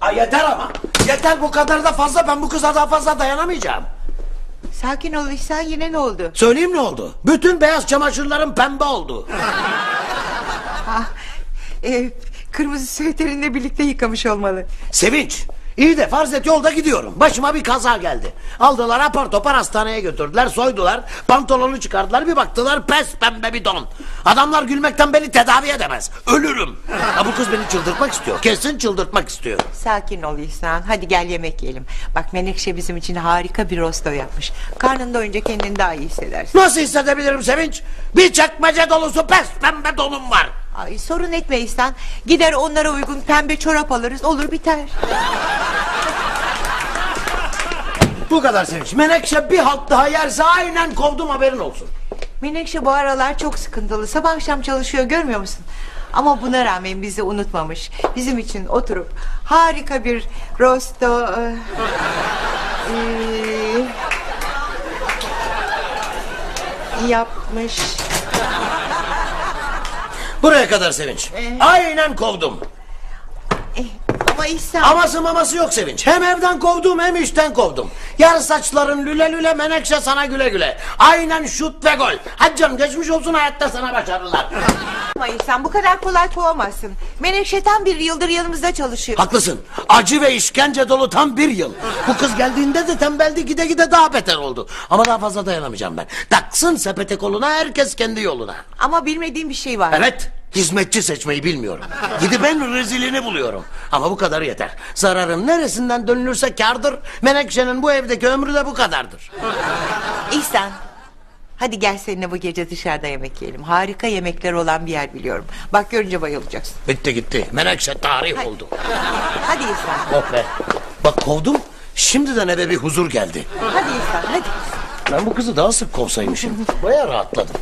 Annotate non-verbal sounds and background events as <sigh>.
Ay yeter ama. Yeter bu kadar da fazla ben bu kıza daha fazla dayanamayacağım. Sakin ol İhsan yine ne oldu? Söyleyeyim ne oldu? Bütün beyaz çamaşırlarım pembe oldu. Ah, e, kırmızı süveterinle birlikte yıkamış olmalı. Sevinç. İyi de farz et yolda gidiyorum. Başıma bir kaza geldi. Aldılar apar topar hastaneye götürdüler, soydular. Pantolonu çıkardılar, bir baktılar pes pembe bir don. Adamlar gülmekten beni tedavi edemez. Ölürüm. Ha, bu kız beni çıldırtmak istiyor. Kesin çıldırtmak istiyor. Sakin ol İhsan hadi gel yemek yiyelim. Bak Menekşe bizim için harika bir rosto yapmış. Karnın doyunca kendini daha iyi hissedersin. Nasıl hissedebilirim Sevinç? Bir çekmece dolusu pes pembe donum var. Ay, sorun etme İhsan. Gider onlara uygun pembe çorap alırız olur biter. Bu kadar Sevinç. Menekşe bir halt daha yerse aynen kovdum haberin olsun. Menekşe bu aralar çok sıkıntılı. Sabah akşam çalışıyor görmüyor musun? Ama buna rağmen bizi unutmamış. Bizim için oturup harika bir rosto... e, e, yapmış. Buraya kadar Sevinç. Aynen kovdum. Eh, ama İhsan... Aması maması yok Sevinç. Hem evden kovdum hem işten kovdum. Yar saçların lüle lüle menekşe sana güle güle. Aynen şut ve gol. Hadi canım geçmiş olsun hayatta sana başarılar. <laughs> Ama İhsan bu kadar kolay kovamazsın. Menekşe tam bir yıldır yanımızda çalışıyor. Haklısın. Acı ve işkence dolu tam bir yıl. Bu kız geldiğinde de tembeldi gide gide daha beter oldu. Ama daha fazla dayanamayacağım ben. Taksın sepete koluna herkes kendi yoluna. Ama bilmediğim bir şey var. Evet. Hizmetçi seçmeyi bilmiyorum. Gidip en rezilini buluyorum. Ama bu kadar yeter. Zararın neresinden dönülürse kardır. Menekşe'nin bu evdeki ömrü de bu kadardır. İhsan. Hadi gel seninle bu gece dışarıda yemek yiyelim. Harika yemekler olan bir yer biliyorum. Bak görünce bayılacaksın. Bitti gitti. Menekşe tarih oldu. Hadi İhsan. Oh be. Bak kovdum. Şimdiden eve bir huzur geldi. Hadi İhsan hadi. Ben bu kızı daha sık kovsaymışım. Baya rahatladım.